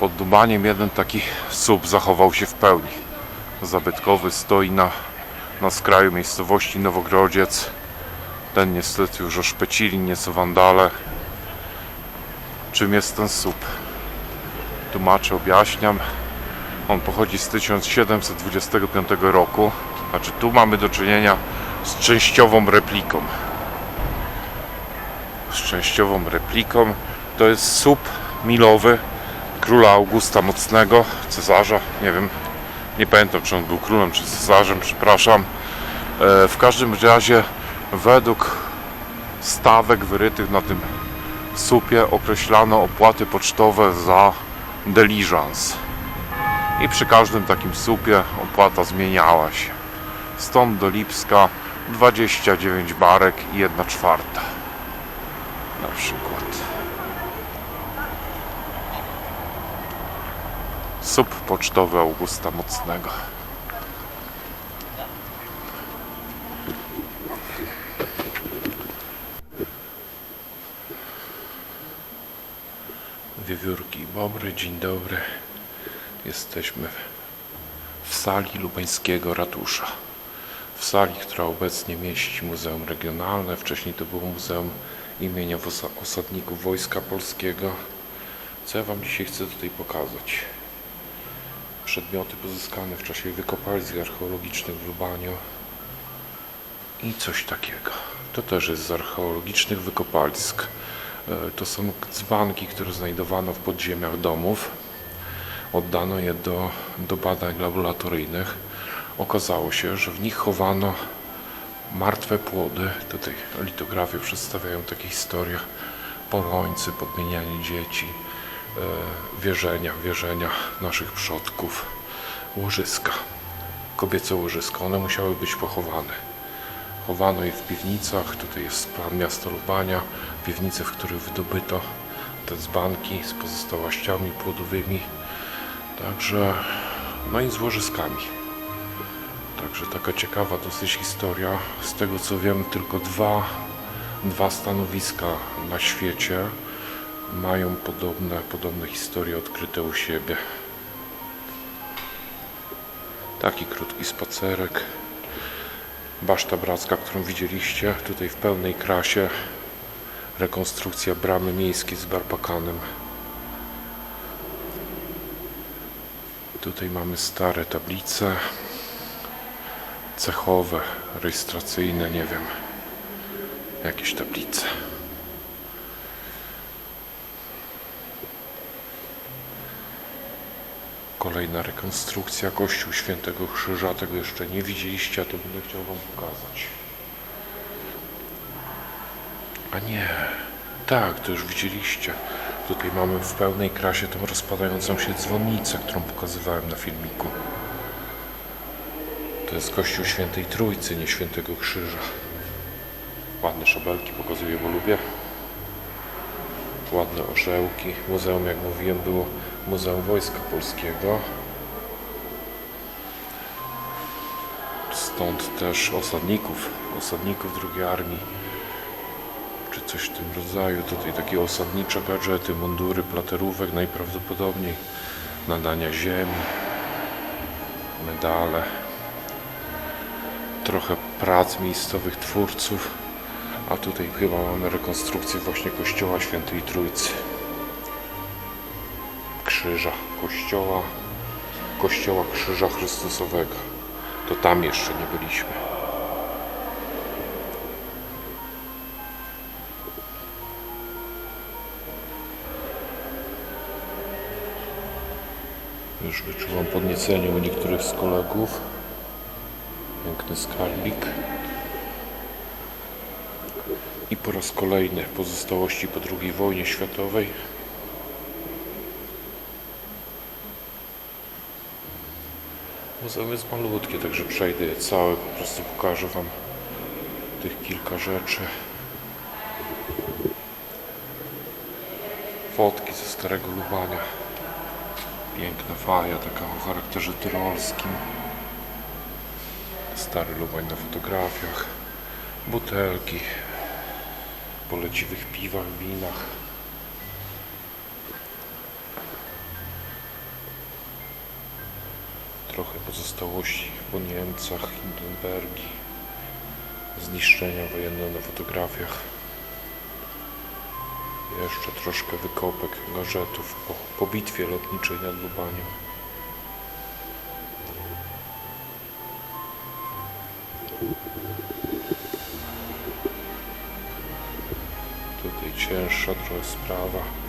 Pod Dubaniem jeden taki słup zachował się w pełni. Zabytkowy stoi na, na skraju miejscowości Nowogrodziec. Ten niestety już oszpecili nieco wandale. Czym jest ten słup? Tłumaczę, objaśniam. On pochodzi z 1725 roku. Znaczy tu mamy do czynienia z częściową repliką. Z częściową repliką. To jest słup milowy króla Augusta Mocnego, cesarza, nie wiem, nie pamiętam czy on był królem czy cesarzem, przepraszam. E, w każdym razie według stawek wyrytych na tym słupie określano opłaty pocztowe za diligence. I przy każdym takim słupie opłata zmieniała się. Stąd do Lipska 29 barek i 1 czwarta. Na przykład. Słup pocztowy Augusta Mocnego. Wiewiórki i Bobry, dzień dobry. Jesteśmy w sali lubańskiego ratusza. W sali, która obecnie mieści Muzeum Regionalne. Wcześniej to było Muzeum imienia Osadników Wojska Polskiego. Co ja Wam dzisiaj chcę tutaj pokazać? Przedmioty pozyskane w czasie wykopalisk archeologicznych w Lubaniu i coś takiego. To też jest z archeologicznych wykopalisk. E, To są dzbanki, które znajdowano w podziemiach domów. Oddano je do, do badań laboratoryjnych. Okazało się, że w nich chowano martwe płody. Tutaj litografie przedstawiają takie historie. Porońcy, podmienianie dzieci, wierzenia, wierzenia naszych przodków. Łożyska, kobiece łożyska. One musiały być pochowane. Chowano je w piwnicach. Tutaj jest plan miasta Lubania. Piwnice, w których wydobyto te dzbanki z pozostałościami płodowymi. Także, no i z łożyskami. Także taka ciekawa dosyć historia. Z tego co wiem, tylko dwa, dwa stanowiska na świecie mają podobne, podobne historie odkryte u siebie. Taki krótki spacerek. Baszta Bracka, którą widzieliście, tutaj w pełnej krasie. Rekonstrukcja bramy miejskiej z Barbakanem. Tutaj mamy stare tablice cechowe, rejestracyjne, nie wiem, jakieś tablice. Kolejna rekonstrukcja Kościół Świętego Krzyża. Tego jeszcze nie widzieliście, a to będę chciał Wam pokazać. A nie, tak, to już widzieliście. Tutaj mamy w pełnej krasie tą rozpadającą się dzwonnicę, którą pokazywałem na filmiku. To jest Kościół Świętej Trójcy, nie Świętego Krzyża. Ładne szabelki, pokazuję, bo lubię. Ładne orzełki. Muzeum, jak mówiłem, było Muzeum Wojska Polskiego. Stąd też osadników, osadników II Armii, czy coś w tym rodzaju. Tutaj takie osadnicze gadżety, mundury platerówek najprawdopodobniej, nadania ziemi, medale trochę prac miejscowych twórców, a tutaj chyba mamy rekonstrukcję właśnie kościoła Świętej Trójcy. Krzyża, kościoła, kościoła Krzyża Chrystusowego. To tam jeszcze nie byliśmy. Już wyczuwam podniecenie u niektórych z kolegów. Piękny skarbik. I po raz kolejny pozostałości po II wojnie światowej. Muzeum jest malutkie, także przejdę je całe, po prostu pokażę Wam tych kilka rzeczy. Fotki ze Starego Lubania. Piękna faja, taka o charakterze tyrolskim. Stary Lubań na fotografiach, butelki po leciwych piwach, winach. trochę pozostałości po Niemcach, Hindenbergi, zniszczenia wojenne na fotografiach. Jeszcze troszkę wykopek gadżetów po, po bitwie lotniczej nad Lubaniem. Tutaj cięższa trochę sprawa.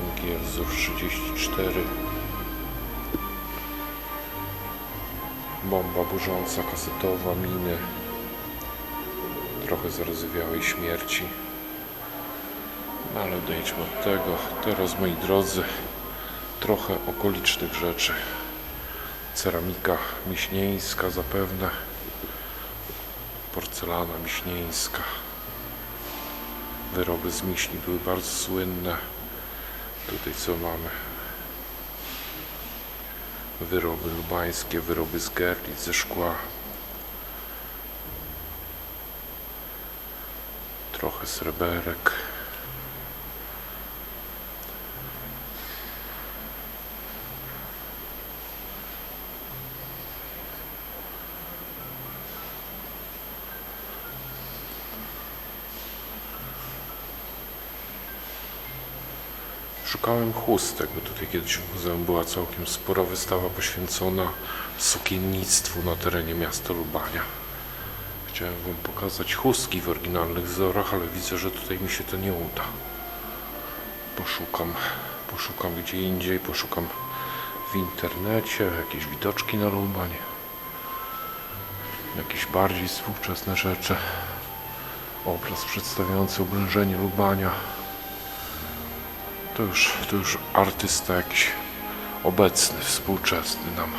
MG wzór 34 Bomba burząca kasetowa, miny. Trochę zarozumiałej śmierci. No Ale odejdźmy od tego. Teraz moi drodzy Trochę okolicznych rzeczy. Ceramika miśnieńska zapewne. Porcelana miśnieńska. Wyroby z miśni były bardzo słynne Tutaj co mamy? Wyroby lubańskie, wyroby z gerlic, ze szkła. Trochę sreberek. Szukałem chustek, bo tutaj kiedyś w muzeum była całkiem spora wystawa poświęcona sukiennictwu na terenie miasta Lubania. Chciałem Wam pokazać chustki w oryginalnych wzorach, ale widzę, że tutaj mi się to nie uda. Poszukam, poszukam gdzie indziej, poszukam w internecie, jakieś widoczki na Lubanie. Jakieś bardziej współczesne rzeczy. Obraz przedstawiający oblężenie Lubania to już, to już artysta jakiś obecny, współczesny nam.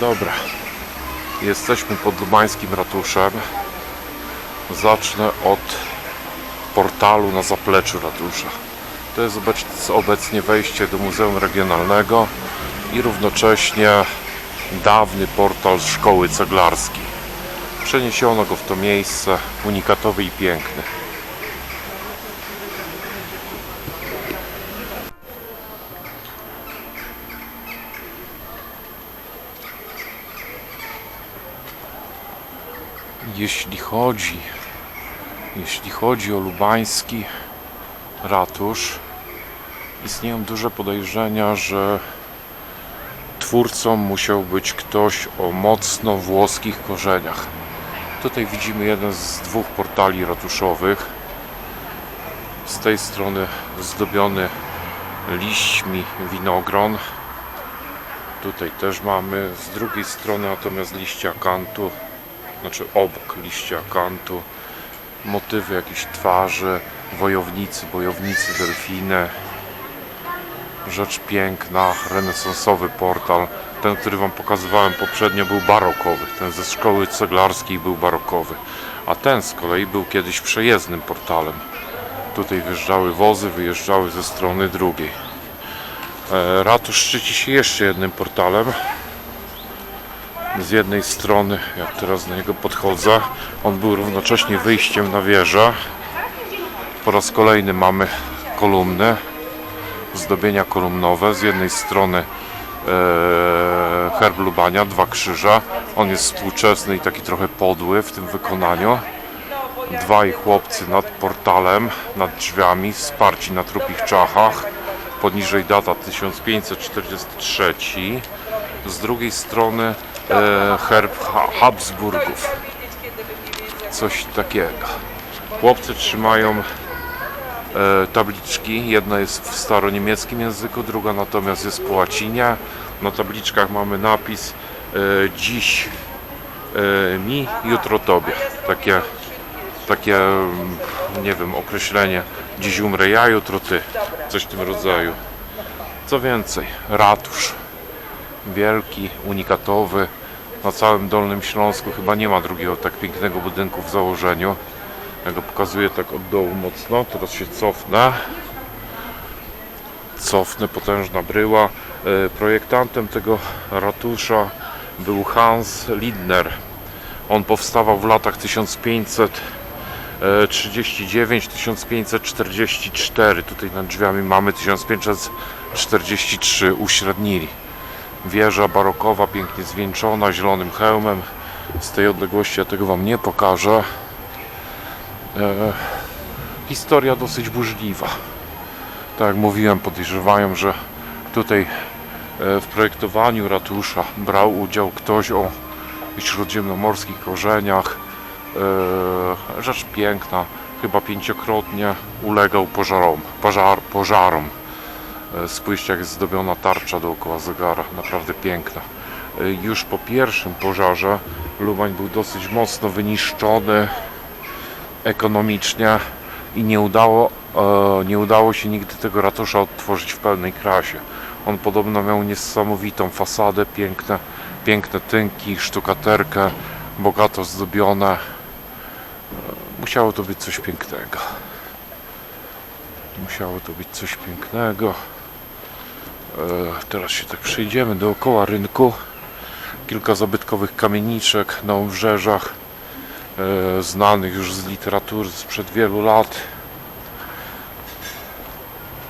Dobra, jesteśmy pod lubańskim ratuszem. Zacznę od portalu na zapleczu ratusza. To jest obec- obecnie wejście do Muzeum Regionalnego i równocześnie dawny portal szkoły ceglarskiej. Przeniesiono go w to miejsce unikatowy i piękny. Jeśli chodzi, jeśli chodzi o lubański ratusz, istnieją duże podejrzenia, że twórcą musiał być ktoś o mocno włoskich korzeniach. Tutaj widzimy jeden z dwóch portali ratuszowych. Z tej strony zdobiony liśćmi winogron. Tutaj też mamy, z drugiej strony natomiast liście akantu znaczy obok liścia akantu, motywy jakichś twarzy, wojownicy, bojownicy, delfiny. Rzecz piękna, renesansowy portal. Ten, który Wam pokazywałem poprzednio, był barokowy. Ten ze szkoły ceglarskiej był barokowy. A ten z kolei był kiedyś przejezdnym portalem. Tutaj wjeżdżały wozy, wyjeżdżały ze strony drugiej. E, Ratusz szczyci się jeszcze jednym portalem, z jednej strony, jak teraz do niego podchodzę, on był równocześnie wyjściem na wieżę. Po raz kolejny mamy kolumny, zdobienia kolumnowe. Z jednej strony e, herb Lubania, dwa krzyże. On jest współczesny i taki trochę podły w tym wykonaniu. Dwaj chłopcy nad portalem, nad drzwiami, wsparci na trupich czachach. Poniżej data 1543. Z drugiej strony herb Ha- Habsburgów. Coś takiego. Chłopcy trzymają e, tabliczki. Jedna jest w staroniemieckim języku, druga natomiast jest po łacinie. Na tabliczkach mamy napis e, dziś e, mi, jutro tobie. Takie, takie mm, nie wiem, określenie. Dziś umrę ja, jutro ty. Coś w tym rodzaju. Co więcej, ratusz wielki, unikatowy. Na całym Dolnym Śląsku chyba nie ma drugiego tak pięknego budynku w założeniu. Ja go pokazuję tak od dołu mocno. Teraz się cofnę. Cofnę, potężna bryła. E, Projektantem tego ratusza był Hans Lidner. On powstawał w latach 1500 e, 39 1544. Tutaj nad drzwiami mamy 1543. Uśrednili. Wieża barokowa, pięknie zwieńczona, zielonym hełmem. Z tej odległości ja tego Wam nie pokażę. E, historia dosyć burzliwa. Tak jak mówiłem, podejrzewają, że tutaj e, w projektowaniu ratusza brał udział ktoś o śródziemnomorskich korzeniach. E, Rzecz piękna, chyba pięciokrotnie ulegał pożarom. Pożar, pożarom. E, Spójrzcie jak jest zdobiona tarcza dookoła zegara, naprawdę piękna. E, Już po pierwszym pożarze Lubań był dosyć mocno wyniszczony ekonomicznie i nie udało, e, nie udało się nigdy tego ratusza odtworzyć w pełnej krasie. On podobno miał niesamowitą fasadę, piękne, piękne tynki, sztukaterkę, bogato zdobione. E, Musiało to być coś pięknego. Musiało to być coś pięknego. E, Teraz się tak przejdziemy dookoła rynku. Kilka zabytkowych kamieniczek na obrzeżach e, znanych już z literatury sprzed wielu lat.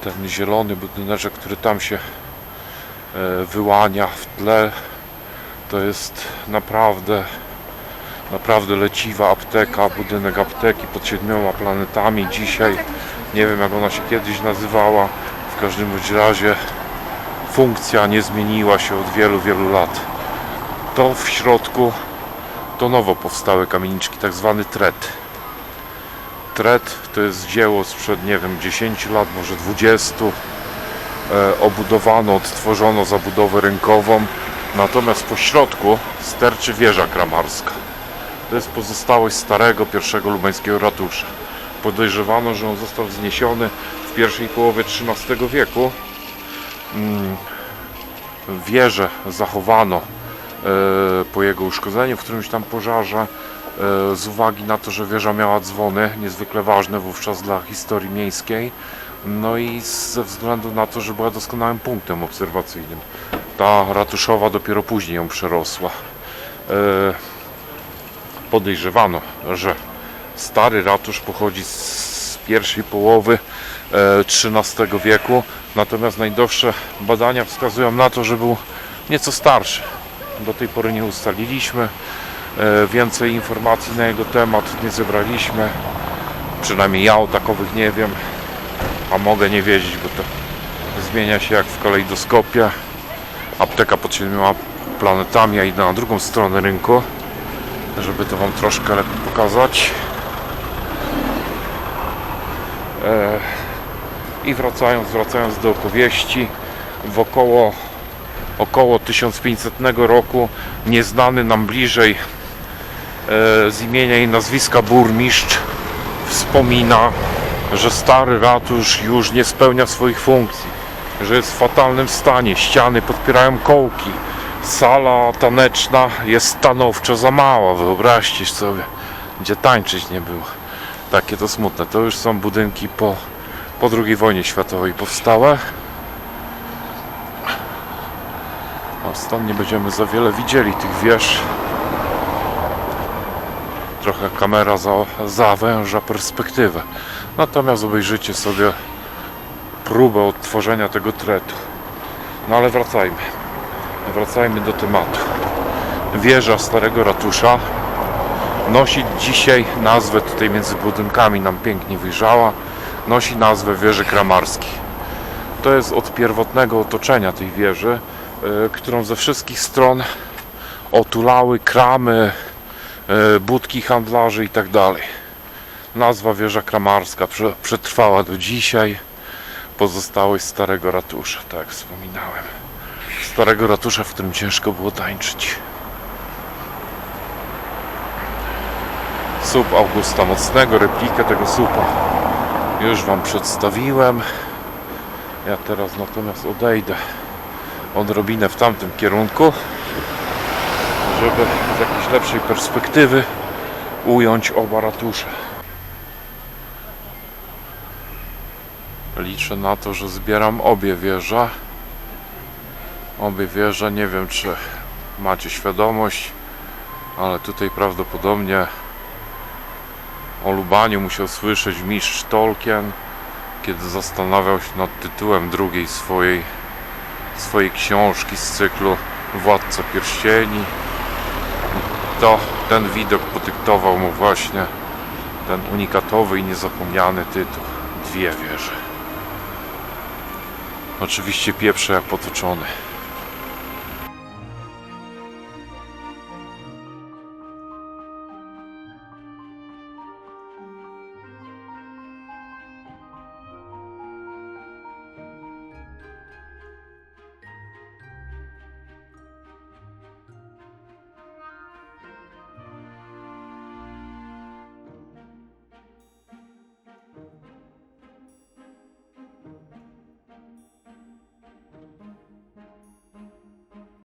Ten zielony budyneczek, który tam się e, wyłania w tle, to jest naprawdę naprawdę leciwa apteka, budynek apteki pod siedmioma planetami dzisiaj. Nie wiem jak ona się kiedyś nazywała. W każdym razie funkcja nie zmieniła się od wielu, wielu lat. To w środku to nowo powstałe kamieniczki, tak zwany tret. Tret to jest dzieło sprzed, nie wiem, 10 lat, może 20. E, obudowano, odtworzono zabudowę rynkową, natomiast po środku sterczy wieża kramarska. To jest pozostałość starego pierwszego lubańskiego ratusza. Podejrzewano, że on został wzniesiony w pierwszej połowie XIII wieku. Mm, Wieżę zachowano e, po jego uszkodzeniu w którymś tam pożarze e, z uwagi na to, że wieża miała dzwony niezwykle ważne wówczas dla historii miejskiej. No i ze względu na to, że była doskonałym punktem obserwacyjnym. Ta ratuszowa dopiero później ją przerosła. E, podejrzewano, że stary ratusz pochodzi z pierwszej połowy XIII wieku, natomiast najdowsze badania wskazują na to, że był nieco starszy. Do tej pory nie ustaliliśmy, e, więcej informacji na jego temat nie zebraliśmy, przynajmniej ja o takowych nie wiem, a mogę nie wiedzieć, bo to zmienia się jak w kalejdoskopie. Apteka pod siedmioma planetami, ja idę na drugą stronę rynku żeby to Wam troszkę lepiej pokazać. E, I wracając, wracając do opowieści, wokoło około 1500 roku nieznany nam bliżej e, z imienia i nazwiska burmistrz wspomina, że stary ratusz już nie spełnia swoich funkcji, że jest w fatalnym stanie, ściany podpierają kołki, sala taneczna jest stanowczo za mała, wyobraźcie sobie, gdzie tańczyć nie było. Takie to smutne. To już są budynki po, po II wojnie światowej powstałe. A stąd nie będziemy za wiele widzieli tych wież. Trochę kamera za, zawęża perspektywę. Natomiast obejrzycie sobie próbę odtworzenia tego tretu. No ale wracajmy. Wracajmy do tematu. Wieża Starego Ratusza nosi dzisiaj nazwę, tutaj między budynkami nam pięknie wyjrzała, nosi nazwę wieży kramarskiej. To jest od pierwotnego otoczenia tej wieży, y, którą ze wszystkich stron otulały kramy, y, budki handlarzy tak dalej. Nazwa wieża kramarska prze- przetrwała do dzisiaj. Pozostałość starego ratusza, tak jak wspominałem starego ratusza, w którym ciężko było tańczyć. Słup Augusta Mocnego, replikę tego słupa już Wam przedstawiłem. Ja teraz natomiast odejdę odrobinę w tamtym kierunku, żeby z jakiejś lepszej perspektywy ująć oba ratusze. Liczę na to, że zbieram obie wieże obie wieże. Nie wiem, czy macie świadomość, ale tutaj prawdopodobnie O Lubaniu musiał słyszeć mistrz Tolkien, kiedy zastanawiał się nad tytułem drugiej swojej, swojej książki z cyklu Władca Pierścieni. To ten widok podyktował mu właśnie ten unikatowy i niezapomniany tytuł Dwie wieże. Oczywiście pieprze jak potoczony.